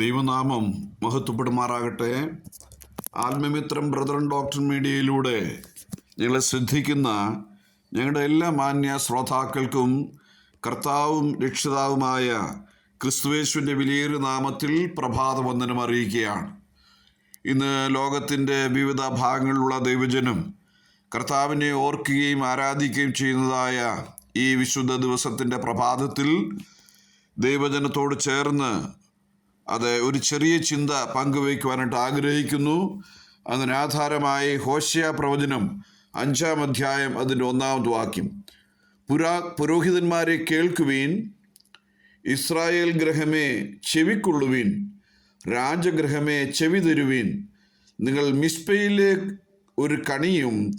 ദൈവനാമം മഹത്വപ്പെടുമാറാകട്ടെ. ആത്മമിത്രം brethren doctor മീഡിയയിലൂടെ ഞങ്ങളെ ശ്രദ്ധിക്കുന്ന ഞങ്ങളുടെ എല്ലാ മാന്യ ശ്രോതാക്കൾക്കും കർത്താവും രക്ഷിതാവുമായ ക്രിസ്തുവേശുവിന്റെ വിലയേറിയ നാമത്തിൽ പ്രഭാതവന്ദനം അറിയിക്കുകയാണ്. ഇന്ന് ലോകത്തിന്റെ വിവിധ ഭാഗങ്ങളിലുള്ള ദൈവജനം കർത്താവിനെ ഓർക്കുകയും ആരാധിക്കുകയും ചെയ്യുന്നതായ ഈ വിശുദ്ധ ദിവസത്തിന്റെ പ്രഭാതത്തിൽ ദൈവജനത്തോട് ചേർന്ന് അത് ഒരു ചെറിയ ചിന്ത പങ്കുവയ്ക്കുവാനായിട്ട് ആഗ്രഹിക്കുന്നു. അതിനാധാരമായി ഹോഷ്യ പ്രവചനം അഞ്ചാം അധ്യായം അതിന്റെ ഒന്നാമത് വാക്യം. പുരാ പുരോഹിതന്മാരെ കേൾക്കുവീൻ ഇസ്രായേൽ ഗ്രഹമേ ചെവിക്കൊള്ളുവീൻ രാജഗ്രഹമേ ചെവി തരുവീൻ. നിങ്ങൾ മിസ്പയിലെ ഒരു കണിയും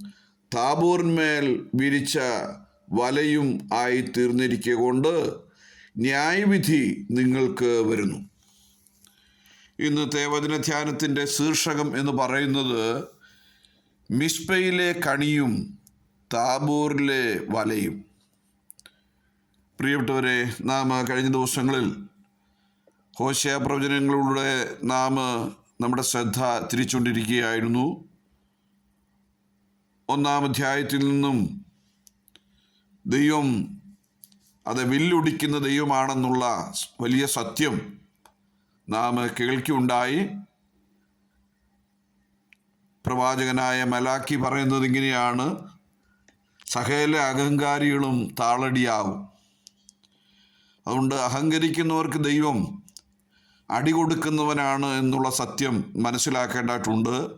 താബോറിന്മേൽ വിരിച്ച വലയും ആയി തീർന്നിരിക്കുക കൊണ്ട് ന്യായവിധി നിങ്ങൾക്ക് വരുന്നു. ഇന്നത്തെ വചനധ്യാനത്തിന്റെ ശീർഷകം എന്ന് പറയുന്നത് മിസ്പയിലെ കണിയും താബൂറിലെ വലയും. പ്രിയപ്പെട്ടവരെ നാം കഴിഞ്ഞ ദിവസങ്ങളിൽ ഹോശയ പ്രവചനങ്ങളിലൂടെ നാം നമ്മുടെ ശ്രദ്ധ തിരിച്ചുകൊണ്ടിരിക്കുകയായിരുന്നു. ഒന്നാം അധ്യായത്തിൽ നിന്നും ദൈവം അത് വില്ലൊടിക്കുന്ന ദൈവമാണെന്നുള്ള വലിയ സത്യം നാം കേൾക്കുണ്ടായി പ്രവാചകനായ മലാക്കി പറയുന്നത് ഇങ്ങനെയാണ്. സഹയിലെ അഹങ്കാരികളും താളടിയാവും. അതുകൊണ്ട് അഹങ്കരിക്കുന്നവർക്ക് ദൈവം അടി കൊടുക്കുന്നവനാണ് എന്നുള്ള സത്യം മനസ്സിലാക്കേണ്ടതായിട്ടുണ്ട്.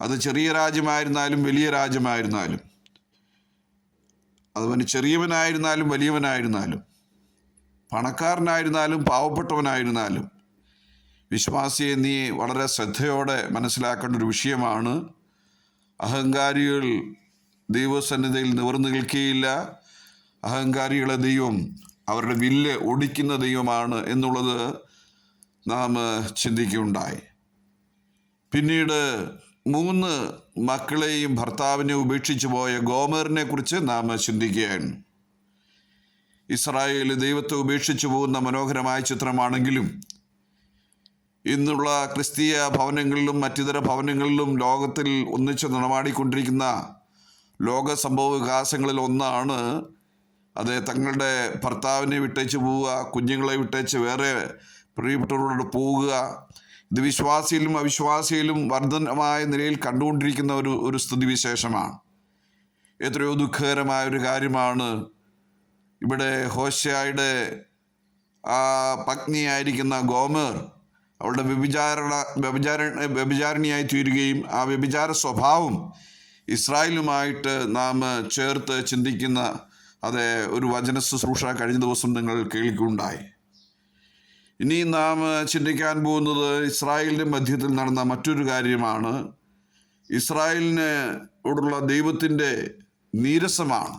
അത് ചെറിയ രാജ്യമായിരുന്നാലും വലിയ രാജ്യമായിരുന്നാലും. അതുപോലെ ചെറിയവനായിരുന്നാലും വലിയവനായിരുന്നാലും. പണക്കാരനായിരുന്നാലും പാവപ്പെട്ടവനായിരുന്നാലും വിശ്വാസിയെ നീ വളരെ ശ്രദ്ധയോടെ മനസ്സിലാക്കേണ്ട ഒരു വിഷയമാണ്. അഹങ്കാരികൾ ദൈവസന്നിധിയിൽ നിവർന്നു നിൽക്കുകയില്ല. അഹങ്കാരികളെ ദൈവം അവരുടെ വില്ല് ഒടിക്കുന്ന ദൈവമാണ് എന്നുള്ളത് നാം ചിന്തിക്കുകയുണ്ടായി. പിന്നീട് മൂന്ന് മക്കളെയും ഭർത്താവിനെ ഉപേക്ഷിച്ചു പോയ ഗോമറിനെ കുറിച്ച് നാം ചിന്തിക്കുകയായിരുന്നു ഇസ്രായേൽ ദൈവത്തെ ഉപേക്ഷിച്ചു പോകുന്ന മനോഹരമായ ചിത്രമാണെങ്കിലും ഇന്നുള്ള ക്രിസ്തീയ ഭവനങ്ങളിലും മറ്റിതര ഭവനങ്ങളിലും ലോകത്തിൽ ഒന്നിച്ച് നടമാടിക്കൊണ്ടിരിക്കുന്ന ലോക സംഭവ വികാസങ്ങളിൽ ഒന്നാണ് അത് തങ്ങളുടെ ഭർത്താവിനെ വിട്ടേച്ച് പോവുക കുഞ്ഞുങ്ങളെ വിട്ടേച്ച് വേറെ പ്രിയപ്പെട്ടവരോട് പോവുക. ഇത് വിശ്വാസിയിലും അവിശ്വാസിയിലും വർധനമായ നിലയിൽ കണ്ടുകൊണ്ടിരിക്കുന്ന ഒരു ഒരു സ്ഥിതിവിശേഷമാണ് എത്രയോ ദുഃഖകരമായ ഒരു കാര്യമാണ് ഇവിടെ ഹോഷയുടെ ആ പത്നിയായിരിക്കുന്ന ഗോമർ അവളുടെ വ്യഭിചാരണ വ്യഭിചാര വ്യഭിചാരിണിയായി തീരുകയും ആ വ്യഭിചാര സ്വഭാവം ഇസ്രായേലുമായിട്ട് നാം ചേർത്ത് ചിന്തിക്കുന്ന അതെ ഒരു വചന ശുശ്രൂഷ കഴിഞ്ഞ ദിവസം നിങ്ങൾ കേൾക്കുണ്ടായി ഇനി നാം ചിന്തിക്കാൻ പോകുന്നത് ഇസ്രായേലിന്റെ മധ്യത്തിൽ നടന്ന മറ്റൊരു കാര്യമാണ്. ഇസ്രായേലിന് ഓടുള്ള ദൈവത്തിന്റെ നീരസമാണ്.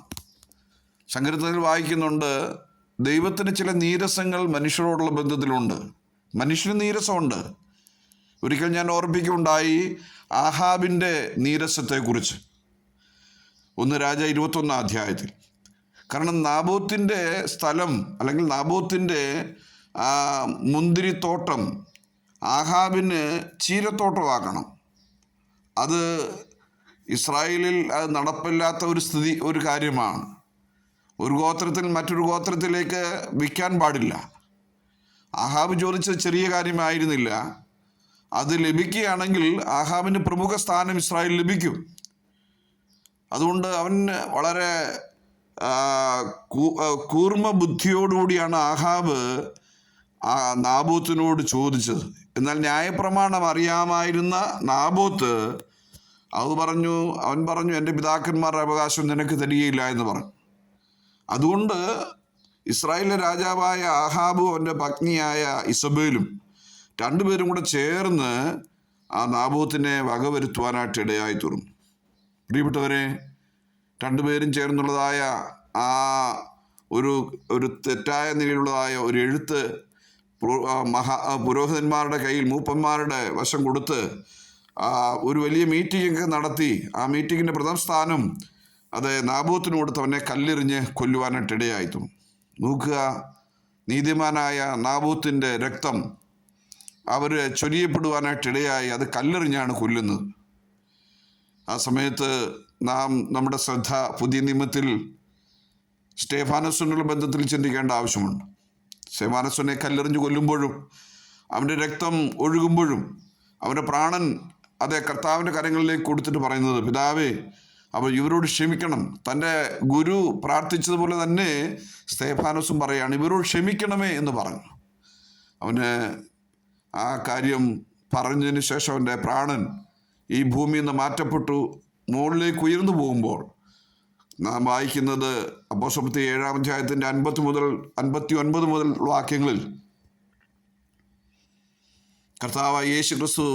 സങ്കീർത്തനത്തിൽ വായിക്കുന്നുണ്ട് ദൈവത്തിന് ചില നീരസങ്ങൾ മനുഷ്യരോടുള്ള ബന്ധത്തിലുണ്ട്. മനുഷ്യന് നീരസമുണ്ട്. ഒരിക്കൽ ഞാൻ ഓർപ്പിക്കുണ്ടായി ആഹാബിന്റെ നീരസത്തെക്കുറിച്ച്. ഒന്ന് രാജ ഇരുപത്തൊന്നാം അധ്യായത്തിൽ. കാരണം നാബോത്തിന്റെ സ്ഥലം അല്ലെങ്കിൽ നാബോത്തിന്റെ ആ മുന്തിരിത്തോട്ടം ആഹാബിന് ചീരത്തോട്ടമാക്കണം. അത് ഇസ്രായേലിൽ അത് നടപ്പില്ലാത്ത ഒരു സ്ഥിതി ഒരു കാര്യമാണ്. ഒരു ഗോത്രത്തിൽ മറ്റൊരു ഗോത്രത്തിലേക്ക് വിൽക്കാൻ പാടില്ല. അഹാബ് ചോദിച്ച ചെറിയ കാര്യമായിരുന്നില്ല. അത് ലഭിക്കുകയാണെങ്കിൽ അഹാബിന് പ്രമുഖ സ്ഥാനം ഇസ്രായേൽ ലഭിക്കും. അതുകൊണ്ട് അവൻ വളരെ കൂർമ്മ ബുദ്ധിയോടുകൂടിയാണ് ആഹാബ് നാബോത്തിനോട് ചോദിച്ചത്. എന്നാൽ ന്യായപ്രമാണം അറിയാമായിരുന്ന നാബോത്ത് അത് പറഞ്ഞു അവൻ പറഞ്ഞു എന്റെ പിതാക്കന്മാരുടെ അവകാശം നിനക്ക് തരികയില്ല എന്ന് പറഞ്ഞു. അതുകൊണ്ട് ഇസ്രായേലിലെ രാജാവായ ആഹാബും അവന്റെ പത്നിയായ ഇസബേലും രണ്ടുപേരും കൂടെ ചേർന്ന് ആ നാബൂത്തിനെ വകവരുത്തുവാനായിട്ട് ഇടയായി തീർന്നു. പ്രിയപ്പെട്ടവരെ രണ്ടുപേരും ചേർന്നുള്ളതായ ആ ഒരു ഒരു തെറ്റായ നിലയിലുള്ളതായ ഒരു എഴുത്ത് മഹാ പുരോഹിതന്മാരുടെ കയ്യിൽ മൂപ്പന്മാരുടെ വശം കൊടുത്ത് ഒരു വലിയ മീറ്റിംഗ് ഒക്കെ നടത്തി. ആ മീറ്റിങ്ങിന്റെ പ്രഥമ സ്ഥാനം അത് നാബൂത്തിനോട് തന്നെ കല്ലെറിഞ്ഞ് കൊല്ലുവാനായിട്ട് നോക്കുക നീതിമാനായ നാബൂത്തിന്റെ രക്തം അവർ ചൊരിയപ്പെടുവാനായിട്ട് ഇടയായി അത് കല്ലെറിഞ്ഞാണ് കൊല്ലുന്നത്. ആ സമയത്ത് നാം നമ്മുടെ ശ്രദ്ധ പുതിയ നിയമത്തിൽ സ്റ്റേഫാനസുനുള്ള ബന്ധത്തിൽ ചിന്തിക്കേണ്ട ആവശ്യമുണ്ട്. സ്റ്റേഫാനസുനെ കല്ലെറിഞ്ഞ് കൊല്ലുമ്പോഴും അവന്റെ രക്തം ഒഴുകുമ്പോഴും അവന്റെ പ്രാണൻ അതേ കർത്താവിന്റെ കരങ്ങളിലേക്ക് കൊടുത്തിട്ട് പറയുന്നത് പിതാവേ അവൻ ഇവരോട് ക്ഷമിക്കണം. തന്റെ ഗുരു പ്രാർത്ഥിച്ചതുപോലെ തന്നെ സ്തേഫാനസും പറയാണ് ഇവരോട് ക്ഷമിക്കണമേ എന്ന് പറഞ്ഞു. അവന് ആ കാര്യം പറഞ്ഞതിന് ശേഷം അവന്റെ പ്രാണൻ ഈ ഭൂമിയിൽ നിന്ന് മാറ്റപ്പെട്ടു. മുകളിലേക്ക് ഉയർന്നു പോകുമ്പോൾ നാം വായിക്കുന്നത് അപ്പോസമത്തി ഏഴാം അധ്യായത്തിന്റെ അൻപത്തി മുതൽ അൻപത്തി ഒൻപത് മുതൽ വാക്യങ്ങളിൽ കർത്താവ് യേശു ക്രിസ്തു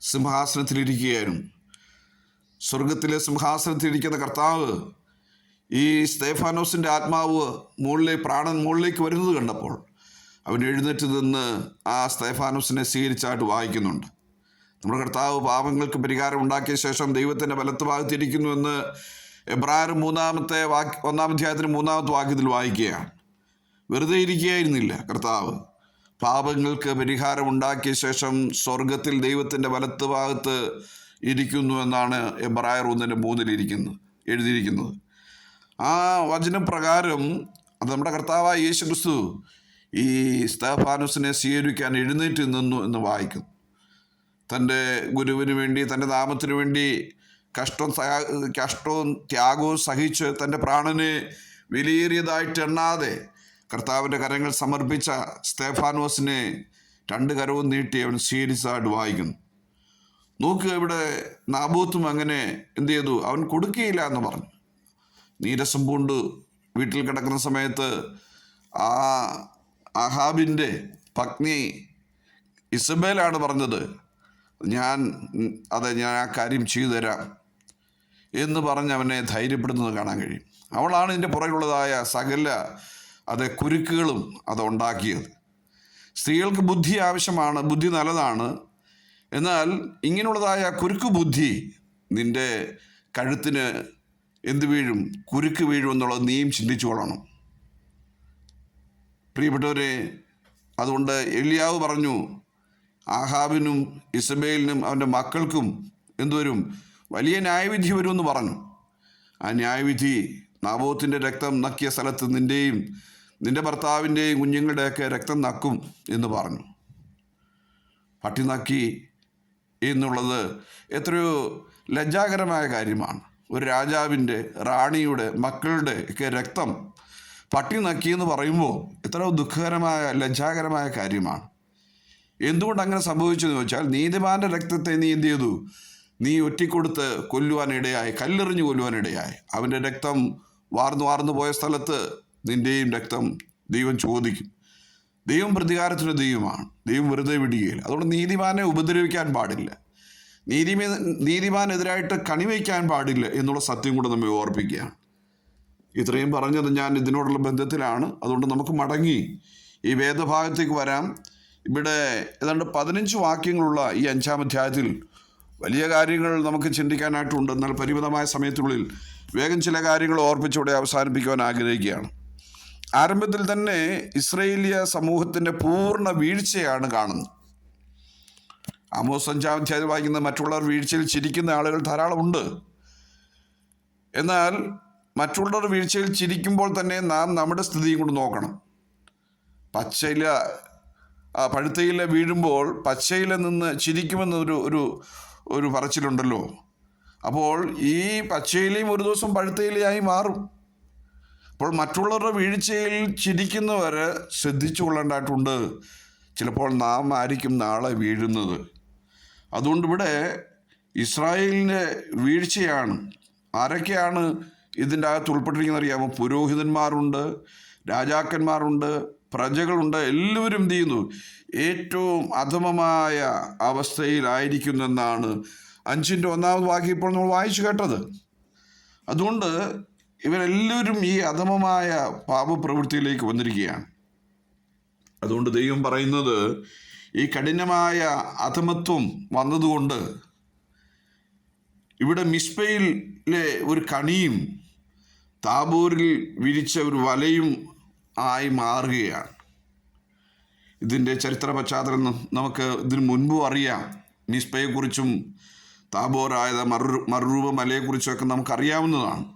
സിംഹാസനത്തിലിരിക്കുകയായിരുന്നു. സ്വർഗത്തിലെ സിംഹാസനത്തിലിരിക്കുന്ന കർത്താവ് ഈ സ്തേഫാനോസിന്റെ ആത്മാവ് മുകളിലേക്ക് പ്രാണൻ മുകളിലേക്ക് വരുന്നത് കണ്ടപ്പോൾ അവൻ എഴുന്നേറ്റ് നിന്ന് ആ സ്തേഫാനോസിനെ സ്വീകരിച്ചായിട്ട് വായിക്കുന്നുണ്ട്. നമ്മുടെ കർത്താവ് പാപങ്ങൾക്ക് പരിഹാരം ഉണ്ടാക്കിയ ശേഷം ദൈവത്തിന്റെ വലത്ത് ഭാഗത്തിരിക്കുന്നുവെന്ന് എബ്രായർ മൂന്നാമത്തെ വാക്യ ഒന്നാം അധ്യായത്തിന് മൂന്നാമത്തെ വാക്യത്തിൽ വായിക്കുകയാണ്. വെറുതെ ഇരിക്കുകയായിരുന്നില്ല കർത്താവ്. പാപങ്ങൾക്ക് പരിഹാരം ഉണ്ടാക്കിയ ശേഷം സ്വർഗത്തിൽ ദൈവത്തിന്റെ വലത്ത് ഭാഗത്ത് ഇരിക്കുന്നു എന്നാണ് എബ്രായർ ഒന്നിന്റെ മൂന്നിലിരിക്കുന്നത് എഴുതിയിരിക്കുന്നത്. ആ വചനപ്രകാരം അത് നമ്മുടെ കർത്താവായ യേശു ക്രിസ്തു ഈ സ്തഫാനുസിനെ സ്വീകരിക്കാൻ എഴുന്നേറ്റ് നിന്നു എന്ന് വായിക്കുന്നു. തന്റെ ഗുരുവിന് വേണ്ടി തന്റെ നാമത്തിന് വേണ്ടി കഷ്ടവും സഹാ കഷ്ടവും ത്യാഗവും സഹിച്ച് തന്റെ പ്രാണനെ വിലയേറിയതായിട്ട് എണ്ണാതെ കർത്താവിന്റെ കരങ്ങൾ സമർപ്പിച്ച സ്തേഫാനോസിനെ രണ്ട് കരവും നീട്ടി അവൻ സ്വീകരിച്ചതായിട്ട് വായിക്കുന്നു. നോക്കുക ഇവിടെ നാബൂത്തും അങ്ങനെ എന്ത് ചെയ്തു? അവൻ കൊടുക്കുകയില്ല എന്ന് പറഞ്ഞു. നീരസം പൂണ്ട് വീട്ടിൽ കിടക്കുന്ന സമയത്ത് ആ അഹാബിന്റെ പത്നി ഇസബേലാണ് പറഞ്ഞത് ഞാൻ അതെ ഞാൻ ആ കാര്യം ചെയ്തു തരാം എന്ന് പറഞ്ഞ് അവനെ ധൈര്യപ്പെടുന്നത് കാണാൻ കഴിയും. അവളാണ് ഇതിന്റെ പുറകിലുള്ളതായ സകല അത് കുരുക്കുകളും അത് ഉണ്ടാക്കിയത്. സ്ത്രീകൾക്ക് ബുദ്ധി ആവശ്യമാണ് ബുദ്ധി നല്ലതാണ്. എന്നാൽ ഇങ്ങനെയുള്ളതായ കുരുക്ക് ബുദ്ധി നിന്റെ കഴുത്തിന് എന്ത് വീഴും? കുരുക്ക് വീഴും എന്നുള്ളത് നീയും ചിന്തിച്ചു കൊള്ളണം. പ്രിയപ്പെട്ടവരെ അതുകൊണ്ട് എലിയാവ് പറഞ്ഞു ആഹാബിനും ഇസബേലിനും അവന്റെ മക്കൾക്കും എന്തുവരും വലിയ ന്യായവിധി വരുമെന്ന് പറഞ്ഞു. ആ ന്യായവിധി നാബോത്തിന്റെ രക്തം നക്കിയ സ്ഥലത്ത് നിന്റെയും നിന്റെ ഭർത്താവിന്റെയും കുഞ്ഞുങ്ങളുടെയൊക്കെ രക്തം നക്കും എന്ന് പറഞ്ഞു. പട്ടി നക്കി എന്നുള്ളത് എത്രയോ ലജ്ജാകരമായ കാര്യമാണ്. ഒരു രാജാവിന്റെ റാണിയുടെ മക്കളുടെ ഒക്കെ രക്തം പട്ടി നക്കിയെന്ന് പറയുമ്പോൾ എത്രയോ ദുഃഖകരമായ ലജ്ജാകരമായ കാര്യമാണ്. എന്തുകൊണ്ട് അങ്ങനെ സംഭവിച്ചു എന്ന് വെച്ചാൽ നീതിമാന്റെ രക്തത്തെ നീ എന്ത് ചെയ്തു? നീ ഒറ്റിക്കൊടുത്ത് കൊല്ലുവാനിടയായി കല്ലെറിഞ്ഞു കൊല്ലുവാനിടയായി അവന്റെ രക്തം വാർന്നു വാർന്നു പോയ സ്ഥലത്ത് നിന്റെയും രക്തം ദൈവം ചോദിക്കും. ദൈവം പ്രതികാരത്തിന്റെ ദൈവമാണ്. ദൈവം വെറുതെ വിടുകയില്ല. അതുകൊണ്ട് നീതിമാനെ ഉപദ്രവിക്കാൻ പാടില്ല. നീതിമേ നീതിമാനെതിരായിട്ട് കണിവയ്ക്കാൻ പാടില്ല എന്നുള്ള സത്യം കൂടെ നമ്മെ ഓർപ്പിക്കുകയാണ്. ഇത്രയും പറഞ്ഞത് ഞാൻ ഇതിനോടുള്ള ബന്ധത്തിലാണ്. അതുകൊണ്ട് നമുക്ക് മടങ്ങി ഈ വേദഭാഗത്തേക്ക് വരാം. ഇവിടെ ഏതാണ്ട് പതിനഞ്ച് വാക്യങ്ങളുള്ള ഈ അഞ്ചാം അധ്യായത്തിൽ വലിയ കാര്യങ്ങൾ നമുക്ക് ചിന്തിക്കാനായിട്ടുണ്ട്. എന്നാൽ പരിമിതമായ സമയത്തിനുള്ളിൽ വേഗം ചില കാര്യങ്ങൾ ഓർപ്പിച്ചുകൂടെ അവസാനിപ്പിക്കുവാൻ ആഗ്രഹിക്കുകയാണ്. ആരംഭത്തിൽ തന്നെ ഇസ്രയേലിയ സമൂഹത്തിന്റെ പൂർണ വീഴ്ചയാണ് കാണുന്നത്. ആമോസ് അഞ്ചാം അധ്യായം വായിക്കുന്ന മറ്റുള്ളവർ വീഴ്ചയിൽ ചിരിക്കുന്ന ആളുകൾ ധാരാളമുണ്ട് എന്നാൽ മറ്റുള്ളവർ വീഴ്ചയിൽ ചിരിക്കുമ്പോൾ തന്നെ നാം നമ്മുടെ സ്ഥിതിയും കൊണ്ട് നോക്കണം. പച്ചയില പഴുത്തയില വീഴുമ്പോൾ പച്ചയില നിന്ന് ചിരിക്കുമെന്നൊരു ഒരു ഒരു പറച്ചിലുണ്ടല്ലോ. അപ്പോൾ ഈ പച്ചയിലയും ഒരു ദിവസം പഴുത്തയിലയായി മാറും. അപ്പോൾ മറ്റുള്ളവരുടെ വീഴ്ചയിൽ ചിരിക്കുന്നവർ ശ്രദ്ധിച്ചു കൊള്ളേണ്ടതായിട്ടുണ്ട് ചിലപ്പോൾ നാം ആയിരിക്കും നാളെ വീഴുന്നത്. അതുകൊണ്ട് ഇവിടെ ഇസ്രായേലിന്റെ വീഴ്ചയാണ്. ആരൊക്കെയാണ് ഇതിന്റെ അകത്ത് ഉൾപ്പെട്ടിരിക്കുന്നത് അറിയാമോ പുരോഹിതന്മാരുണ്ട് രാജാക്കന്മാരുണ്ട് പ്രജകളുണ്ട് എല്ലാവരും എന്ത് ചെയ്യുന്നു? ഏറ്റവും അധമമായ അവസ്ഥയിലായിരിക്കുന്നെന്നാണ് അഞ്ചിന്റെ ഒന്നാമത് വാക്യം ഇപ്പോൾ നമ്മൾ വായിച്ചു കേട്ടത്. അതുകൊണ്ട് ഇവരെല്ലാവരും ഈ അധമമായ പാപപ്രവൃത്തിയിലേക്ക് വന്നിരിക്കുകയാണ്. അതുകൊണ്ട് ദൈവം പറയുന്നത് ഈ കഠിനമായ അധമത്വം വന്നതുകൊണ്ട് ഇവിടെ മിസ്ബയിലെ ഒരു കണിയും താബൂരിൽ വിരിച്ച ഒരു വലയും ആയി മാറുകയാണ്. ഇതിന്റെ ചരിത്ര പശ്ചാത്തലം നമുക്ക് ഇതിന് മുൻപും അറിയാം. മിസ്പയെക്കുറിച്ചും താബോറായ മറു മറുരൂപ മലയെക്കുറിച്ചുമൊക്കെ നമുക്കറിയാവുന്നതാണ്.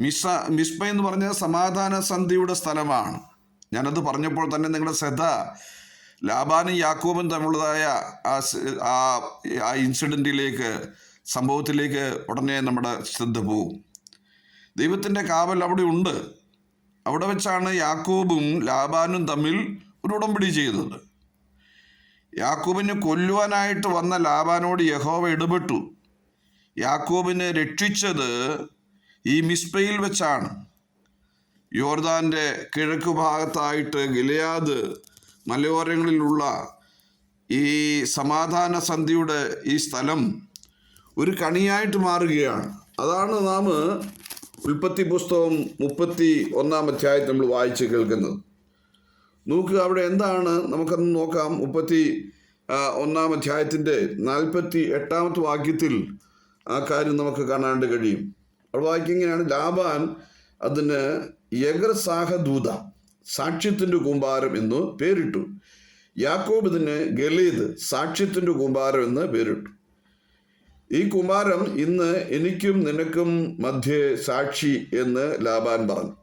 മിസ മിസ്പ എന്ന് പറഞ്ഞാൽ സമാധാന സന്ധിയുടെ സ്ഥലമാണ്. ഞാനത് പറഞ്ഞപ്പോൾ തന്നെ നിങ്ങളുടെ ശ്രദ്ധ ലാബാനും യാക്കോബും തമ്മിലുള്ളതായ ആ ആ ഇൻസിഡന്റിലേക്ക് സംഭവത്തിലേക്ക് ഉടനെ നമ്മുടെ ശ്രദ്ധ പോവും. ദൈവത്തിന്റെ കാവൽ അവിടെ ഉണ്ട്. അവിടെ വെച്ചാണ് യാക്കോബും ലാബാനും തമ്മിൽ ഒരു ഉടമ്പടി ചെയ്തത്. യാക്കോബിനെ കൊല്ലുവാനായിട്ട് വന്ന ലാബാനോട് യഹോവ ഇടപെട്ടു. യാക്കോബിനെ രക്ഷിച്ചത് ഈ മിസ്പയിൽ വെച്ചാണ് യോർദാന്റെ കിഴക്ക് ഭാഗത്തായിട്ട് ഗിലയാദ് മലയോരങ്ങളിലുള്ള ഈ സമാധാന സന്ധിയുടെ ഈ സ്ഥലം ഒരു കണിയായിട്ട് മാറുകയാണ്. അതാണ് നാം ഉൽപ്പത്തി പുസ്തകം മുപ്പത്തി ഒന്നാം അധ്യായത്തിൽ നമ്മൾ വായിച്ച് കേൾക്കുന്നത്. നോക്കുക അവിടെ എന്താണ്? നമുക്കത് നോക്കാം. മുപ്പത്തി ഒന്നാം അധ്യായത്തിന്റെ നാൽപ്പത്തി എട്ടാമത്തെ വാക്യത്തിൽ ആ കാര്യം നമുക്ക് കാണാണ്ട് കഴിയും. അവിടെ വായിക്കിങ്ങനെയാണ് ലാബാൻ അതിന് യഗർസാഹദൂത സാക്ഷ്യത്തിന്റെ കൂമ്പാരം എന്ന് പേരിട്ടു. യാക്കോബ് ഇതിന് ഗലീദ് സാക്ഷ്യത്തിന്റെ കൂമ്പാരം എന്ന് പേരിട്ടു. ഈ കുമാരം ഇന്ന് എനിക്കും നിനക്കും മധ്യേ സാക്ഷി എന്ന് ലാബാൻ പറഞ്ഞു.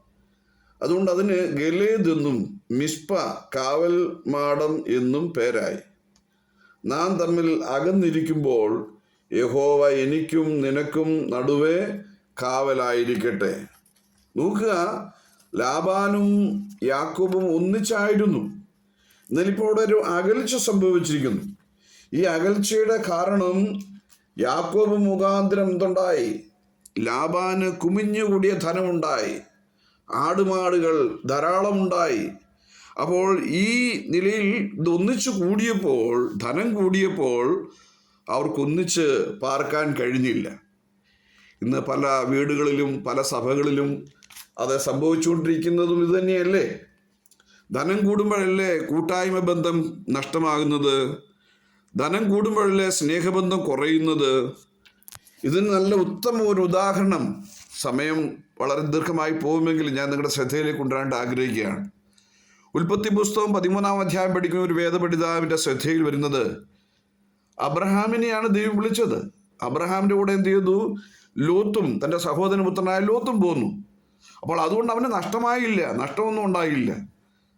അതുകൊണ്ട് അതിന് ഗലേദ് എന്നും മിസ്പ കാവൽ മാടം എന്നും പേരായി. നാം തമ്മിൽ അകന്നിരിക്കുമ്പോൾ യഹോവ എനിക്കും നിനക്കും നടുവേ കാവലായിരിക്കട്ടെ. നോക്കുക ലാബാനും യാക്കോബും ഒന്നിച്ചായിരുന്നു. എന്നാലിപ്പോൾ അവിടെ ഒരു അകൽച്ച സംഭവിച്ചിരിക്കുന്നു. ഈ അകൽച്ചയുടെ കാരണം യാക്കോബ് മുഖാന്തരം എന്തുണ്ടായി? ലാബാന് കുമിഞ്ഞുകൂടിയ ധനമുണ്ടായി. ആടുമാടുകൾ ധാരാളമുണ്ടായി. അപ്പോൾ ഈ നിലയിൽ ഇത് ഒന്നിച്ചു കൂടിയപ്പോൾ ധനം കൂടിയപ്പോൾ അവർക്കൊന്നിച്ച് പാർക്കാൻ കഴിഞ്ഞില്ല. ഇന്ന് പല വീടുകളിലും പല സഭകളിലും അത് സംഭവിച്ചുകൊണ്ടിരിക്കുന്നതും ഇതുതന്നെയല്ലേ ധനം കൂടുമ്പോഴല്ലേ കൂട്ടായ്മ ബന്ധം നഷ്ടമാകുന്നത്? ധനം കൂടുമ്പോഴല്ലേ സ്നേഹബന്ധം കുറയുന്നത്? ഇതിന് നല്ല ഉത്തമ ഒരു ഉദാഹരണം. സമയം വളരെ ദീർഘമായി പോകുമെങ്കിൽ ഞാൻ നിങ്ങളുടെ ശ്രദ്ധയിലേക്ക് കൊണ്ടുവരാണ്ട് ആഗ്രഹിക്കുകയാണ്. ഉൽപ്പത്തി പുസ്തകം പതിമൂന്നാം അധ്യായം പഠിക്കുന്ന ഒരു വേദപഠിതാവിന്റെ ശ്രദ്ധയിൽ വരുന്നത് അബ്രഹാമിനെയാണ് ദൈവം വിളിച്ചത്. അബ്രഹാമിന്റെ കൂടെ എന്ത് ചെയ്തു? ലോത്തും തന്റെ സഹോദരൻ പുത്രനായ ലോത്തും പോന്നു. അപ്പോൾ അതുകൊണ്ട് അവന് നഷ്ടമായില്ല നഷ്ടമൊന്നും ഉണ്ടായില്ല.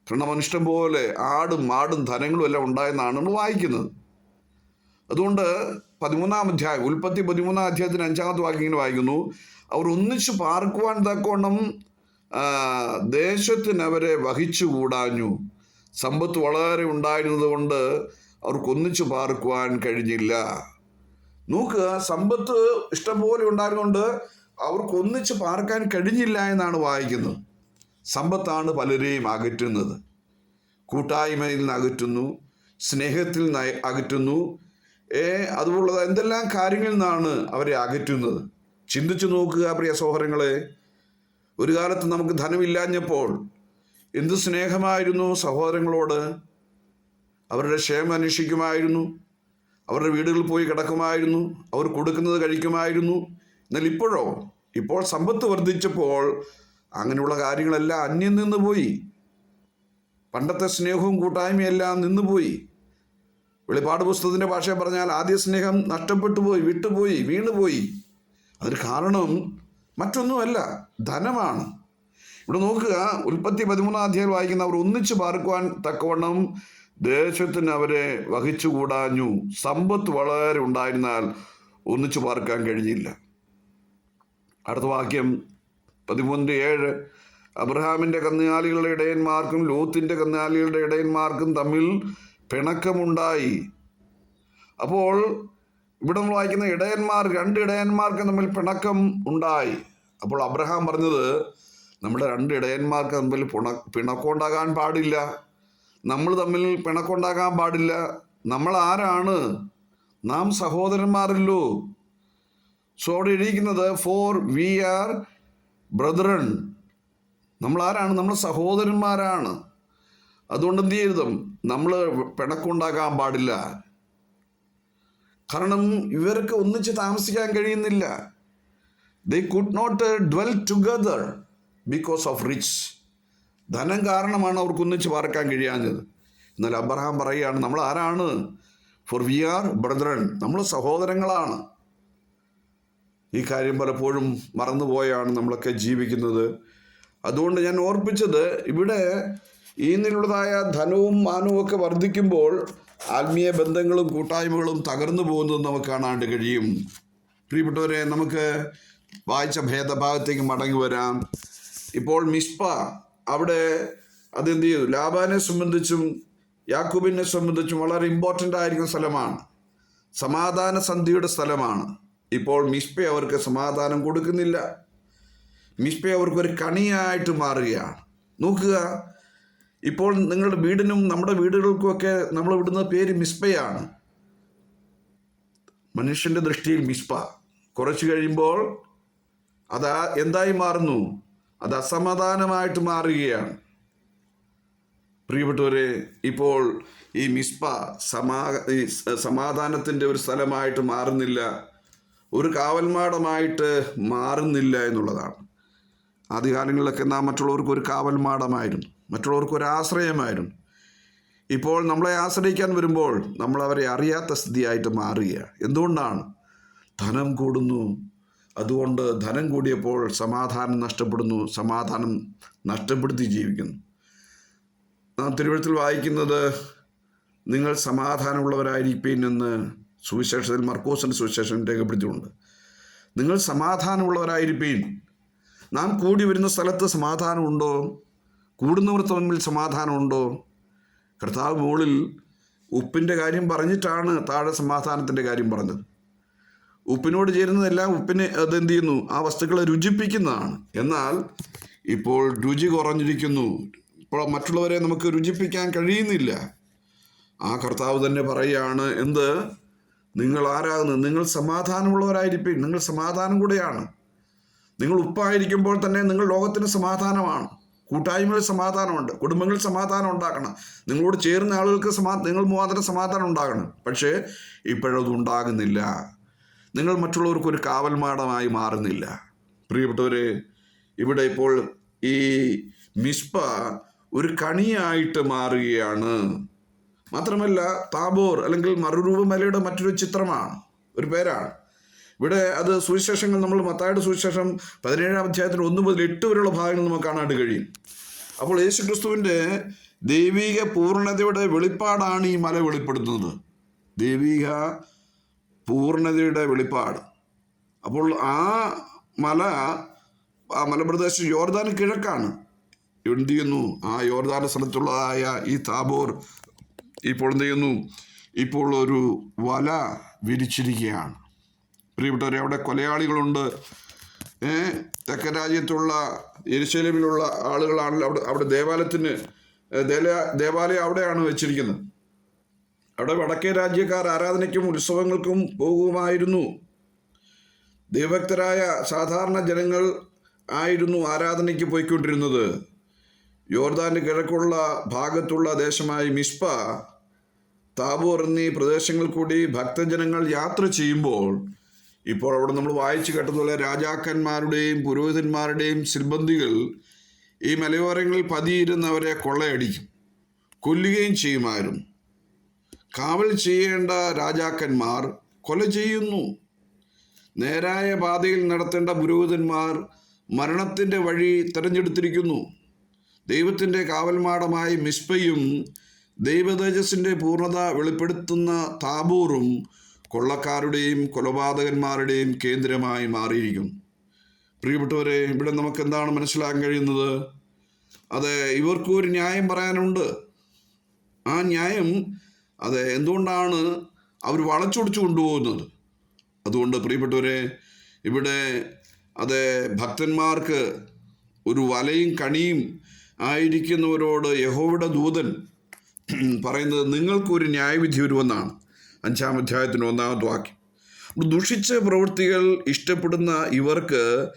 കാരണം ഇഷ്ടം പോലെ ആടും മാടും ധനങ്ങളും എല്ലാം ഉണ്ടായെന്നാണ് നമ്മൾ വായിക്കുന്നത്. അതുകൊണ്ട് പതിമൂന്നാം അധ്യായം ഉൽപ്പത്തി പതിമൂന്നാം അധ്യായത്തിന് അഞ്ചാമത്തെ വാക്യം ഇങ്ങനെ വായിക്കുന്നു. അവർ ഒന്നിച്ച് പാർക്കുവാൻ തക്കവണ്ണം ആ, ദേശത്തിന് അവരെ വഹിച്ചു കൂടാഞ്ഞു. സമ്പത്ത് വളരെ ഉണ്ടായിരുന്നതുകൊണ്ട് അവർക്ക് ഒന്നിച്ചു പാർക്കുവാൻ കഴിഞ്ഞില്ല. നോക്കുക സമ്പത്ത് ഇഷ്ടംപോലെ ഉണ്ടായിരുന്നുകൊണ്ട് അവർക്ക് ഒന്നിച്ച് പാർക്കാൻ കഴിഞ്ഞില്ല എന്നാണ് വായിക്കുന്നത്. സമ്പത്താണ് പലരെയും അകറ്റുന്നത്. കൂട്ടായ്മയിൽ നിന്ന് അകറ്റുന്നു സ്നേഹത്തിൽ നിന്ന് അകറ്റുന്നു. ഏ അതുപോലെ എന്തെല്ലാം കാര്യങ്ങളിൽ നിന്നാണ് അവരെ അകറ്റുന്നത്? ചിന്തിച്ചു നോക്കുക പ്രിയ സഹോദരങ്ങളെ. ഒരു കാലത്ത് നമുക്ക് ധനമില്ലാഞ്ഞപ്പോൾ എന്ത് സ്നേഹമായിരുന്നു സഹോദരങ്ങളോട്? അവരുടെ ക്ഷേമം അന്വേഷിക്കുമായിരുന്നു. അവരുടെ വീടുകളിൽ പോയി കിടക്കുമായിരുന്നു. അവർ കൊടുക്കുന്നത് കഴിക്കുമായിരുന്നു. എന്നാൽ ഇപ്പോഴോ? ഇപ്പോൾ സമ്പത്ത് വർദ്ധിച്ചപ്പോൾ അങ്ങനെയുള്ള കാര്യങ്ങളെല്ലാം അന്യം നിന്ന് പോയി. പണ്ടത്തെ സ്നേഹവും കൂട്ടായ്മയെല്ലാം നിന്നുപോയി വെളിപ്പാട് പുസ്തകത്തിന്റെ ഭാഷ പറഞ്ഞാൽ ആദ്യ സ്നേഹം നഷ്ടപ്പെട്ടു പോയി വിട്ടുപോയി വീണുപോയി അതിന് കാരണം മറ്റൊന്നുമല്ല ധനമാണ്. ഇവിടെ നോക്കുക ഉൽപ്പത്തി പതിമൂന്നാം അധ്യായം വായിക്കുന്ന അവർ ഒന്നിച്ച് പാർക്കുവാൻ തക്കവണ്ണം ദേശത്തിന് അവരെ വഹിച്ചുകൂടാഞ്ഞു. സമ്പത്ത് വളരെ ഉണ്ടായിരുന്നാൽ ഒന്നിച്ചു പാർക്കാൻ കഴിഞ്ഞില്ല. അടുത്ത വാക്യം പതിമൂന്നിന്റെ ഏഴ്. അബ്രഹാമിന്റെ കന്നുകാലികളുടെ ഇടയന്മാർക്കും ലോത്തിന്റെ കന്നുകാലികളുടെ ഇടയന്മാർക്കും തമ്മിൽ പിണക്കമുണ്ടായി. അപ്പോൾ ഇവിടെ നമ്മൾ വായിക്കുന്ന ഇടയന്മാർ രണ്ട് ഇടയന്മാർക്കും തമ്മിൽ പിണക്കം ഉണ്ടായി. അപ്പോൾ അബ്രഹാം പറഞ്ഞത് നമ്മുടെ രണ്ട് ഇടയന്മാർക്ക് തമ്മിൽ പിണ പിണക്കമുണ്ടാകാൻ പാടില്ല. നമ്മൾ തമ്മിൽ പിണക്കുണ്ടാകാൻ പാടില്ല. നമ്മൾ ആരാണ്? നാം സഹോദരന്മാരല്ലോ. സോ അവിടെ എഴുതിയിരിക്കുന്നത് ഫോർ വി ആർ ബ്രദറൺ നമ്മൾ ആരാണ്? നമ്മൾ സഹോദരന്മാരാണ്. അതുകൊണ്ട് എന്ത് ചെയ്തും നമ്മൾ പിണക്കുണ്ടാക്കാൻ പാടില്ല. കാരണം ഇവർക്ക് ഒന്നിച്ച് താമസിക്കാൻ കഴിയുന്നില്ല. They could not dwell together because of rich ധനം കാരണമാണ് അവർക്ക് ഒന്നിച്ച് പാർക്കാൻ കഴിയാഞ്ഞത്. എന്നാൽ അബ്രഹാം പറയുകയാണ് നമ്മൾ ആരാണ്? ഫോർ വി ആർ ബ്രദറൻ നമ്മൾ സഹോദരങ്ങളാണ്. ഈ കാര്യം പലപ്പോഴും മറന്നുപോയാണ് നമ്മളൊക്കെ ജീവിക്കുന്നത്. അതുകൊണ്ട് ഞാൻ ഓർപ്പിച്ചത് ഇവിടെ ഈ നിന്നുള്ളതായ ധനവും മാനവും ഒക്കെ വർദ്ധിക്കുമ്പോൾ ആത്മീയ ബന്ധങ്ങളും കൂട്ടായ്മകളും തകർന്നു പോകുന്നത് നമുക്ക് കാണാണ്ട് കഴിയും. പ്രിയപ്പെട്ടവരെ നമുക്ക് വായിച്ച ഭേദഭാഗത്തേക്ക് മടങ്ങി വരാം. ഇപ്പോൾ മിസ്പ അവിടെ അതെന്ത് ചെയ്തു? ലാബാനെ സംബന്ധിച്ചും യാക്കൂബിനെ സംബന്ധിച്ചും വളരെ ഇമ്പോർട്ടന്റ് ആയിരിക്കുന്ന സ്ഥലമാണ്. സമാധാന സന്ധിയുടെ സ്ഥലമാണ്. ഇപ്പോൾ മിഷ്പ അവർക്ക് സമാധാനം കൊടുക്കുന്നില്ല. മിഷ്പ അവർക്കൊരു കണിയായിട്ട് മാറുകയാണ്. നോക്കുക ഇപ്പോൾ നിങ്ങളുടെ വീടിനും നമ്മുടെ വീടുകൾക്കുമൊക്കെ നമ്മൾ വിടുന്ന പേര് മിസ്പയാണ്. മനുഷ്യന്റെ ദൃഷ്ടിയിൽ മിസ്പ. കുറച്ച് കഴിയുമ്പോൾ അതാ എന്തായി മാറുന്നു? അത് അസമാധാനമായിട്ട് മാറുകയാണ്. പ്രിയപ്പെട്ടവരെ ഇപ്പോൾ ഈ മിസ്പ സമാ സമാധാനത്തിന്റെ ഒരു സ്ഥലമായിട്ട് മാറുന്നില്ല. ഒരു കാവൽമാടമായിട്ട് മാറുന്നില്ല എന്നുള്ളതാണ്. ആദ്യകാലങ്ങളിലൊക്കെ നാം മറ്റുള്ളവർക്ക് ഒരു കാവൽമാടമായിരുന്നു. മറ്റുള്ളവർക്ക് ഒരു ആശ്രയമായിരുന്നു. ഇപ്പോൾ നമ്മളെ ആശ്രയിക്കാൻ വരുമ്പോൾ നമ്മൾ അവരെ അറിയാത്ത സ്ഥിതിയായിട്ട് മാറുകയാണ്. എന്തുകൊണ്ടാണ്? ധനം കൂടുന്നു അതുകൊണ്ട് ധനം കൂടിയപ്പോൾ സമാധാനം നഷ്ടപ്പെടുന്നു സമാധാനം നഷ്ടപ്പെടുത്തി ജീവിക്കുന്നു. നാം തിരുവഴുത്തിൽ വായിക്കുന്നത് നിങ്ങൾ സമാധാനമുള്ളവരായിരിക്കും എന്ന് സുവിശേഷത്തിൽ മർക്കോസിന്റെ സുവിശേഷം രേഖപ്പെടുത്തിയിട്ടുണ്ട്. നിങ്ങൾ സമാധാനമുള്ളവരായിരിക്കും നാം കൂടി വരുന്ന സ്ഥലത്ത് സമാധാനമുണ്ടോ? കൂടുന്നവർ തമ്മിൽ സമാധാനമുണ്ടോ? കർത്താവ് മുകളിൽ ഉപ്പിന്റെ കാര്യം പറഞ്ഞിട്ടാണ് താഴെ സമാധാനത്തിന്റെ കാര്യം പറഞ്ഞത്. ഉപ്പിനോട് ചേരുന്നതെല്ലാം ഉപ്പിനെ അതെന്ത് ചെയ്യുന്നു ആ വസ്തുക്കളെ രുചിപ്പിക്കുന്നതാണ്. എന്നാൽ ഇപ്പോൾ രുചി കുറഞ്ഞിരിക്കുന്നു. ഇപ്പോൾ മറ്റുള്ളവരെ നമുക്ക് രുചിപ്പിക്കാൻ കഴിയുന്നില്ല. ആ കർത്താവ് തന്നെ പറയുകയാണ് എന്ത്? നിങ്ങൾ ആരാകുന്നു? നിങ്ങൾ സമാധാനമുള്ളവരായിരിക്കും നിങ്ങൾ സമാധാനം കൂടെയാണ്. നിങ്ങൾ ഉപ്പായിരിക്കുമ്പോൾ തന്നെ നിങ്ങൾ ലോകത്തിന് സമാധാനമാണ്. കൂട്ടായ്മകളിൽ സമാധാനമുണ്ട്. കുടുംബങ്ങൾ സമാധാനം ഉണ്ടാക്കണം നിങ്ങളോട് ചേർന്ന ആളുകൾക്ക് സമാ നിങ്ങൾ മുഖാന്തരം സമാധാനം ഉണ്ടാകണം. പക്ഷേ ഇപ്പോഴത് ഉണ്ടാകുന്നില്ല നിങ്ങൾ മറ്റുള്ളവർക്ക് ഒരു കാവൽമാടമായി മാറുന്നില്ല. പ്രിയപ്പെട്ടവരെ ഇവിടെ ഇപ്പോൾ ഈ മിസ്പ ഒരു കണിയായിട്ട് മാറുകയാണ്. മാത്രമല്ല താബോർ അല്ലെങ്കിൽ മറുരൂപ മലയുടെ മറ്റൊരു ചിത്രമാണ് ഒരു പേരാണ്. ഇവിടെ അത് സുവിശേഷങ്ങൾ നമ്മൾ മത്തായുടെ സുവിശേഷം പതിനേഴാം അധ്യായത്തിന് ഒന്ന് മുതൽ എട്ട് വരെയുള്ള ഭാഗങ്ങൾ നമുക്ക് കാണാണ്ട് കഴിയും. അപ്പോൾ യേശു ക്രിസ്തുവിന്റെ ദൈവിക പൂർണതയുടെ വെളിപ്പാടാണ് ഈ മല വെളിപ്പെടുത്തുന്നത്. ദൈവിക പൂർണതയുടെ വെളിപ്പാട്. അപ്പോൾ ആ മല ആ മലപ്രദേശം യോർദാൻ കിഴക്കാണ്. എന്ത് ചെയ്യുന്നു ആ യോർദാന സ്ഥലത്തുള്ളതായ ഈ താബോർ ഇപ്പോൾ എന്ത് ചെയ്യുന്നു ഇപ്പോൾ ഒരു വല വിരിച്ചിരിക്കുകയാണ്. പ്രിയപ്പെട്ടവരെ അവിടെ കൊലയാളികളുണ്ട്. തെക്കൻ രാജ്യത്തുള്ള എരിശലമിലുള്ള ആളുകളാണല്ലോ അവിടെ അവിടെ ദേവാലയത്തിന് ദേവാലയം അവിടെയാണ് വെച്ചിരിക്കുന്നത്. അവിടെ വടക്കേ രാജ്യക്കാർ ആരാധനയ്ക്കും ഉത്സവങ്ങൾക്കും പോകുമായിരുന്നു. ദൈവഭക്തരായ സാധാരണ ജനങ്ങൾ ആയിരുന്നു ആരാധനയ്ക്ക് പോയിക്കൊണ്ടിരുന്നത്. യോർദാന്റെ കിഴക്കുള്ള ഭാഗത്തുള്ള ദേശമായ മിസ്പ താബോർ എന്നീ പ്രദേശങ്ങൾ കൂടി ഭക്തജനങ്ങൾ യാത്ര ചെയ്യുമ്പോൾ ഇപ്പോൾ അവിടെ നമ്മൾ വായിച്ചു കേട്ടതുപോലെ രാജാക്കന്മാരുടെയും പുരോഹിതന്മാരുടെയും സിർബന്ധികൾ ഈ മലയോരങ്ങളിൽ പതിയിരുന്നവരെ കൊള്ളയടിക്കും കൊല്ലുകയും ചെയ്യുമായിരുന്നു. കാവൽ ചെയ്യേണ്ട രാജാക്കന്മാർ കൊല ചെയ്യുന്നു. നേരായ പാതയിൽ നടത്തേണ്ട പുരോഹിതന്മാർ മരണത്തിന്റെ വഴി തിരഞ്ഞെടുത്തിരിക്കുന്നു. ദൈവത്തിന്റെ കാവൽമാടമായി മിസ്പയും ദൈവതേജസ്സിന്റെ പൂർണത വെളിപ്പെടുത്തുന്ന താബൂറും കൊള്ളക്കാരുടെയും കൊലപാതകന്മാരുടെയും കേന്ദ്രമായി മാറിയിരിക്കുന്നു. പ്രിയപ്പെട്ടവരെ ഇവിടെ നമുക്ക് എന്താണ് മനസ്സിലാക്കാൻ കഴിയുന്നത്? അത് ഇവർക്കും ഒരു ന്യായം പറയാനുണ്ട്. ആ ന്യായം അത് എന്തുകൊണ്ടാണ് അവർ വളച്ചൊടിച്ചു കൊണ്ടുപോകുന്നത്? അതുകൊണ്ട് പ്രിയപ്പെട്ടവരെ ഇവിടെ അത് ഭക്തന്മാർക്ക് ഒരു വലയും കണിയും ആയിരിക്കുന്നവരോട് യഹോവയുടെ ദൂതൻ പറയുന്നത് നിങ്ങൾക്കൊരു ന്യായവിധി വരുമെന്നാണ് അഞ്ചാം അധ്യായത്തിന് ഒന്നാമത് വാക്യം. ദുഷിച്ച പ്രവൃത്തികൾ ഇഷ്ടപ്പെടുന്ന ഇവർക്ക്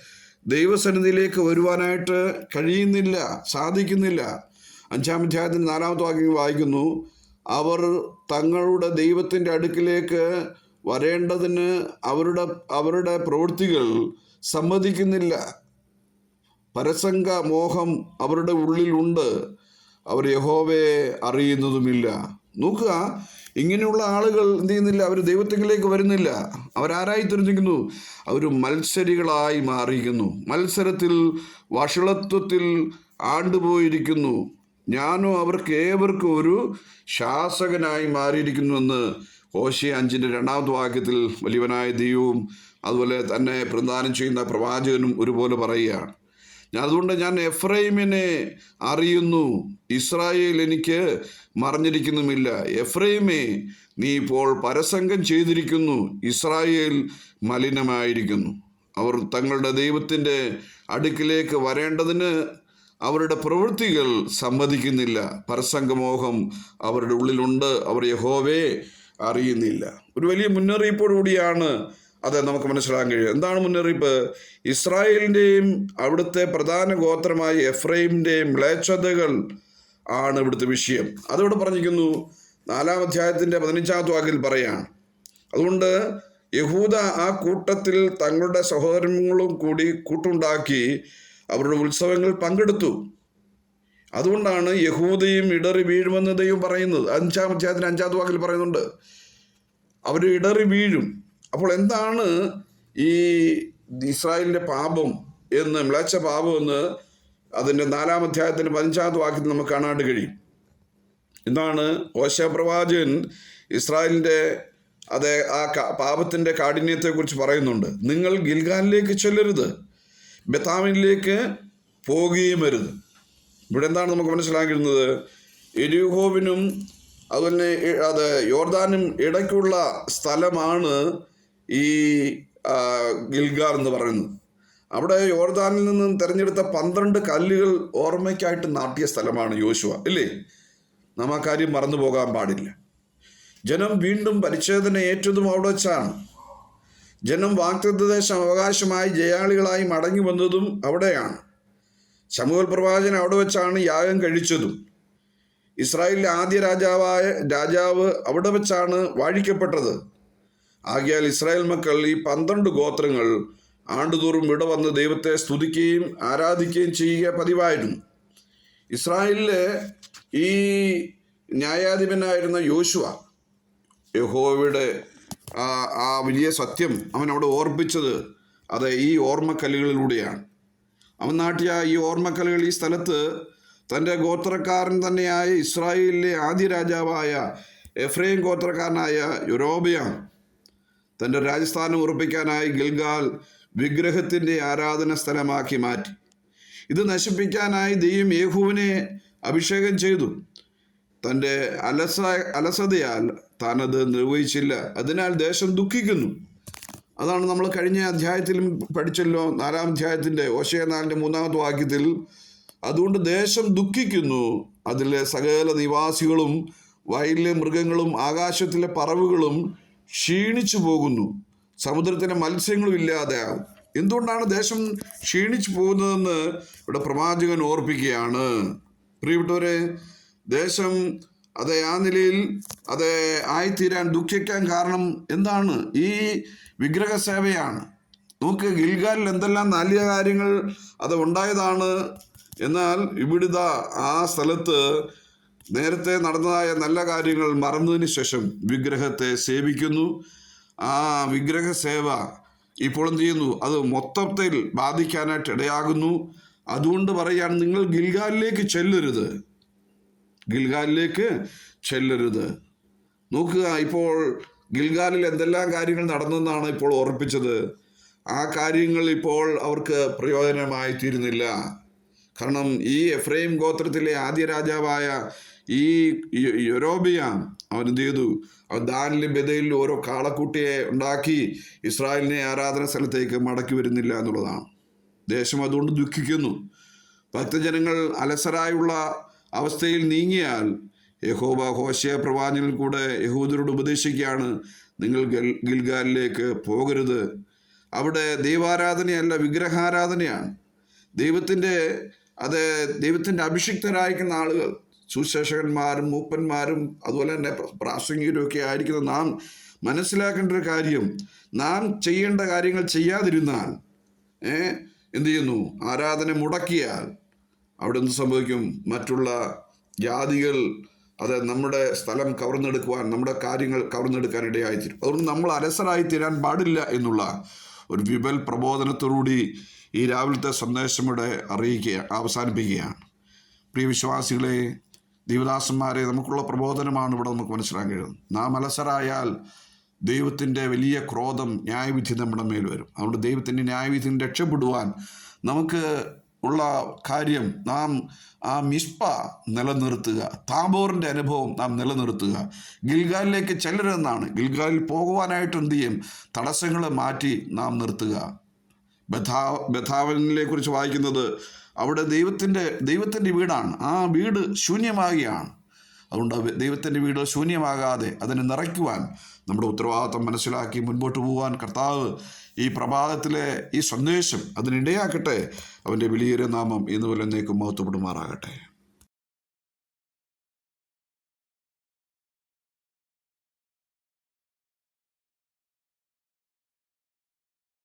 ദൈവസന്നിധിയിലേക്ക് വരുവാനായിട്ട് കഴിയുന്നില്ല സാധിക്കുന്നില്ല. അഞ്ചാം അധ്യായത്തിന് നാലാമത്തെ വാക്യം വായിക്കുന്നു. അവർ തങ്ങളുടെ ദൈവത്തിന്റെ അടുക്കിലേക്ക് വരേണ്ടതിന് അവരുടെ അവരുടെ പ്രവൃത്തികൾ സമ്മതിക്കുന്നില്ല. പരസംഗ മോഹം അവരുടെ ഉള്ളിലുണ്ട് അവർ യഹോവയെ അറിയുന്നതുമില്ല. നോക്കുക ഇങ്ങനെയുള്ള ആളുകൾ എന്ത് ചെയ്യുന്നില്ല? അവർ ദൈവത്തിലേക്ക് വരുന്നില്ല. അവരാരായി തിരിഞ്ഞിരിക്കുന്നു അവർ മത്സരികളായി മാറിയിരിക്കുന്നു. മത്സരത്തിൽ വഷളത്വത്തിൽ ആണ്ടുപോയിരിക്കുന്നു. ഞാനോ അവർക്ക് ഏവർക്കും ഒരു ശാസകനായി മാറിയിരിക്കുന്നുവെന്ന് ഓശി അഞ്ചിന്റെ രണ്ടാമത്തെ വാക്യത്തിൽ വലിയവനായ ദൈവവും അതുപോലെ തന്നെ പ്രദാനം ചെയ്യുന്ന പ്രവാചകനും ഒരുപോലെ പറയുകയാണ്. ഞാൻ അതുകൊണ്ട് ഞാൻ എഫ്രൈമിനെ അറിയുന്നു. ഇസ്രായേൽ എനിക്ക് മറിഞ്ഞിരിക്കുന്നുമില്ല. എഫ്രൈമേ നീ ഇപ്പോൾ പരസംഗം ചെയ്തിരിക്കുന്നു. ഇസ്രായേൽ മലിനമായിരിക്കുന്നു. അവർ തങ്ങളുടെ ദൈവത്തിന്റെ അടുക്കിലേക്ക് വരേണ്ടതിന് അവരുടെ പ്രവൃത്തികൾ സമ്മതിക്കുന്നില്ല. പരസംഗമോഹം അവരുടെ ഉള്ളിലുണ്ട്. അവർ യഹോവയെ അറിയുന്നില്ല. ഒരു വലിയ മുന്നറിയിപ്പോടുകൂടിയാണ് അത് നമുക്ക് മനസ്സിലാക്കാൻ കഴിയും എന്താണ് മുന്നറിയിപ്പ്? ഇസ്രായേലിന്റെയും അവിടുത്തെ പ്രധാന ഗോത്രമായ എഫ്രൈമിന്റെയും മ്ലേച്ഛതകൾ ആണ് ഇവിടുത്തെ വിഷയം. അതിവിടെ പറഞ്ഞിരിക്കുന്നു? നാലാം അധ്യായത്തിന്റെ പതിനഞ്ചാമത്തെ വാക്കിൽ പറയാണ്. അതുകൊണ്ട് യഹൂദ ആ കൂട്ടത്തിൽ തങ്ങളുടെ സഹോദരങ്ങളും കൂടി കൂട്ടുണ്ടാക്കി അവരുടെ ഉത്സവങ്ങൾ പങ്കെടുത്തു. അതുകൊണ്ടാണ് യഹൂദയും ഇടറി വീഴുമെന്ന് ദൈവം പറയുന്നത്. അഞ്ചാം അധ്യായത്തിന് അഞ്ചാമത്തെ വാക്കിൽ പറയുന്നുണ്ട്. അവർ ഇടറി വീഴും. അപ്പോൾ എന്താണ് ഈ ഇസ്രായേലിന്റെ പാപം എന്ന് മ്ലേച്ച പാപം എന്ന് അതിന്റെ നാലാം അധ്യായത്തിന്റെ പതിനഞ്ചാമത്തെ വാക്യത്തിൽ നമുക്ക് കാണാണ്ട് കഴിയും. എന്താണ് ഓശ പ്രവാചകൻ ഇസ്രായേലിന്റെ അതെ ആ പാപത്തിന്റെ കാഠിന്യത്തെക്കുറിച്ച് പറയുന്നുണ്ട്. നിങ്ങൾ ഗിൽഗാലിലേക്ക് ചെല്ലരുത്. ബെത്താമിലേക്ക് പോകുകയും വരുന്നു. ഇവിടെ എന്താണ് നമുക്ക് മനസ്സിലാക്കിയിരുന്നത്? എരിഹോവിനും അതുപോലെ അത് യോർദാനും ഇടയ്ക്കുള്ള സ്ഥലമാണ് ഈ ഗിൽഗാർ എന്ന് പറയുന്നത്. അവിടെ യോർദാനിൽ നിന്നും തിരഞ്ഞെടുത്ത പന്ത്രണ്ട് കല്ലുകൾ ഓർമ്മയ്ക്കായിട്ട് നാട്ടിയ സ്ഥലമാണ് യോശുവ ഇല്ലേ? നാം ആ കാര്യം മറന്നു പോകാൻ പാടില്ല. ജനം വീണ്ടും പരിച്ഛേദന ഏറ്റതും അവിടെ വെച്ചാണ്. ജനം വാക്തത്വദേശം അവകാശമായി ജയാളികളായി മടങ്ങി വന്നതും അവിടെയാണ്. ശമുവൽ പ്രവാചകൻ അവിടെ വെച്ചാണ് യാഗം കഴിച്ചതും. ഇസ്രായേലിലെ ആദ്യ രാജാവായ രാജാവ് അവിടെ വെച്ചാണ് വാഴിക്കപ്പെട്ടത്. ആകിയാൽ ഇസ്രായേൽ മക്കൾ ഈ പന്ത്രണ്ട് ഗോത്രങ്ങൾ ആണ്ടുതോറും ഇവിടെ വന്ന് ദൈവത്തെ സ്തുതിക്കുകയും ആരാധിക്കുകയും ചെയ്യുക പതിവായിരുന്നു. ഇസ്രായേലിലെ ഈ ന്യായാധിപനായിരുന്ന യോശുവ യഹോവയുടെ ആ വലിയ സത്യം അവൻ അവിടെ ഓർപ്പിച്ചത് അത് ഈ ഓർമ്മക്കല്ലുകളിലൂടെയാണ്. അവൻ നാട്ടിയ ഈ ഓർമ്മക്കല്ലുകൾ ഈ സ്ഥലത്ത് തന്റെ ഗോത്രക്കാരൻ തന്നെയായ ഇസ്രായേലിലെ ആദ്യ രാജാവായ എഫ്രൈം ഗോത്രക്കാരനായ യൊരോബയാം തന്റെ രാജസ്ഥാനം ഉറപ്പിക്കാനായി ഗിൽഗാൽ വിഗ്രഹത്തിന്റെ ആരാധന സ്ഥലമാക്കി മാറ്റി. ഇത് നശിപ്പിക്കാനായി ദൈവം യേഹുവിനെ അഭിഷേകം ചെയ്തു. തന്റെ അലസ അലസതയാൽ താനത് നിർവഹിച്ചില്ല. അതിനാൽ ദേശം ദുഃഖിക്കുന്നു. അതാണ് നമ്മൾ കഴിഞ്ഞ അധ്യായത്തിലും പഠിച്ചല്ലോ നാലാം അധ്യായത്തിന്റെ ഓശയ നാലിന്റെ മൂന്നാമത്തെ വാക്യത്തിൽ. അതുകൊണ്ട് ദേശം ദുഃഖിക്കുന്നു. അതിലെ സകല നിവാസികളും വയലിലെ മൃഗങ്ങളും ആകാശത്തിലെ പറവുകളും ക്ഷീണിച്ചു പോകുന്നു. സമുദ്രത്തിലെ മത്സ്യങ്ങളും ഇല്ലാതെയാകും എന്തുകൊണ്ടാണ് ദേശം ക്ഷീണിച്ചു പോകുന്നതെന്ന് ഇവിടെ പ്രവാചകൻ ഓർപ്പിക്കുകയാണ്? പ്രിയപ്പെട്ടവരെ ദേശം അത് ആ നിലയിൽ അത് ആയിത്തീരാൻ ദുഃഖിക്കാൻ കാരണം എന്താണ്? ഈ വിഗ്രഹ സേവയാണ് നമുക്ക് ഗിൽഗാലിൽ എന്തെല്ലാം നല്ല കാര്യങ്ങൾ അത് ഉണ്ടായതാണ്. എന്നാൽ ഇവിടുത ആ സ്ഥലത്ത് നേരത്തെ നടന്നതായ നല്ല കാര്യങ്ങൾ മറന്നതിന് ശേഷം വിഗ്രഹത്തെ സേവിക്കുന്നു. ആ വിഗ്രഹ സേവ ഇപ്പോൾ എന്ത് ചെയ്യുന്നു? അത് മൊത്തത്തിൽ ബാധിക്കാനായിട്ട് ഇടയാകുന്നു. അതുകൊണ്ട് പറയുകയാണ് നിങ്ങൾ ഗിൽഗാലിലേക്ക് ചെല്ലരുത്. ഗിൽഗാലിലേക്ക് ചെല്ലരുത്. നോക്കുക ഇപ്പോൾ ഗിൽഗാലിൽ എന്തെല്ലാം കാര്യങ്ങൾ നടന്നെന്നാണ് ഇപ്പോൾ ഓർപ്പിച്ചത് ആ കാര്യങ്ങൾ ഇപ്പോൾ അവർക്ക് പ്രയോജനമായി തീരുന്നില്ല കാരണം ഈ എഫ്രൈം ഗോത്രത്തിലെ ആദ്യ രാജാവായ ഈ യൊരോബിയാം അവൻ എന്ത് ചെയ്തു? അവൻ ദാനിലും ബദയിലും ഓരോ കാളക്കുട്ടിയെ ഉണ്ടാക്കി ഇസ്രായേലിനെ ആരാധന സ്ഥലത്തേക്ക് മടക്കി വരുന്നില്ല എന്നുള്ളതാണ്. ദേശം അതുകൊണ്ട് ദുഃഖിക്കുന്നു. ഭക്തജനങ്ങൾ അലസരായുള്ള അവസ്ഥയിൽ നീങ്ങിയാൽ യഹോബ ഹോശയ പ്രവാചനിൽ കൂടെ യഹൂദരോട് ഉപദേശിക്കുകയാണ് നിങ്ങൾ ഗൽ ഗിൽഗാലിലേക്ക് പോകരുത്. അവിടെ ദൈവാരാധനയല്ല വിഗ്രഹാരാധനയാണ്. ദൈവത്തിന്റെ അത് ദൈവത്തിന്റെ അഭിഷിക്തരായിരിക്കുന്ന ആളുകൾ സുശേഷകന്മാരും മൂപ്പന്മാരും അതുപോലെ തന്നെ പ്രാസംഗികരും ഒക്കെ ആയിരിക്കുന്ന നാം മനസ്സിലാക്കേണ്ട ഒരു കാര്യം നാം ചെയ്യേണ്ട കാര്യങ്ങൾ ചെയ്യാതിരുന്നാൽ എന്ത് ചെയ്യുന്നു? ആരാധന മുടക്കിയാൽ അവിടെ എന്ത് സംഭവിക്കും? മറ്റുള്ള ജാതികൾ അത് നമ്മുടെ സ്ഥലം കവർന്നെടുക്കുവാൻ നമ്മുടെ കാര്യങ്ങൾ കവർന്നെടുക്കാൻ ഇടയായിത്തീരും. അതുകൊണ്ട് നമ്മൾ അലസരായി തീരാൻ പാടില്ല എന്നുള്ള ഒരു വിപൽ പ്രബോധനത്തോടുകൂടി ഈ രാവിലത്തെ സന്ദേശം ഇവിടെ അറിയിക്കുക അവസാനിപ്പിക്കുകയാണ്. പ്രിയ വിശ്വാസികളെ ദൈവദാസന്മാരെ നമുക്കുള്ള പ്രബോധനമാണ് ഇവിടെ നമുക്ക് മനസ്സിലാക്കാൻ കഴിയുന്നത്. നാം അലസരായാൽ ദൈവത്തിന്റെ വലിയ ക്രോധം ന്യായവിധി നമ്മുടെ മേൽ വരും. അതുകൊണ്ട് ദൈവത്തിന്റെ ന്യായവിധി രക്ഷപ്പെടുവാൻ നമുക്ക് ഉള്ള കാര്യം നാം ആ മിഷ്പ നിലനിർത്തുക. താബോറിന്റെ അനുഭവം നാം നിലനിർത്തുക. ഗിൽഗാലിലേക്ക് ചെല്ലരുതെന്നാണ്. ഗിൽഗാലിൽ പോകുവാനായിട്ട് എന്ത് ചെയ്യും? തടസ്സങ്ങൾ മാറ്റി നാം നിർത്തുക. ബഥാ ബഥാവനിലെ കുറിച്ച് വായിക്കുന്നത് അവിടെ ദൈവത്തിന്റെ ദൈവത്തിന്റെ വീടാണ്. ആ വീട് ശൂന്യമാകുകയാണ്. അതുകൊണ്ട് ദൈവത്തിന്റെ വീട് ശൂന്യമാകാതെ അതിനെ നിറയ്ക്കുവാൻ നമ്മുടെ ഉത്തരവാദിത്വം മനസ്സിലാക്കി മുൻപോട്ട് പോകാൻ കർത്താവ് ഈ പ്രഭാതത്തിലെ ഈ സന്ദേശം അതിനിടയാക്കട്ടെ. അവന്റെ വലിയൊരു നാമം ഇന്നുപോലെ എന്നേക്കും മഹത്വപ്പെടുമാറാകട്ടെ.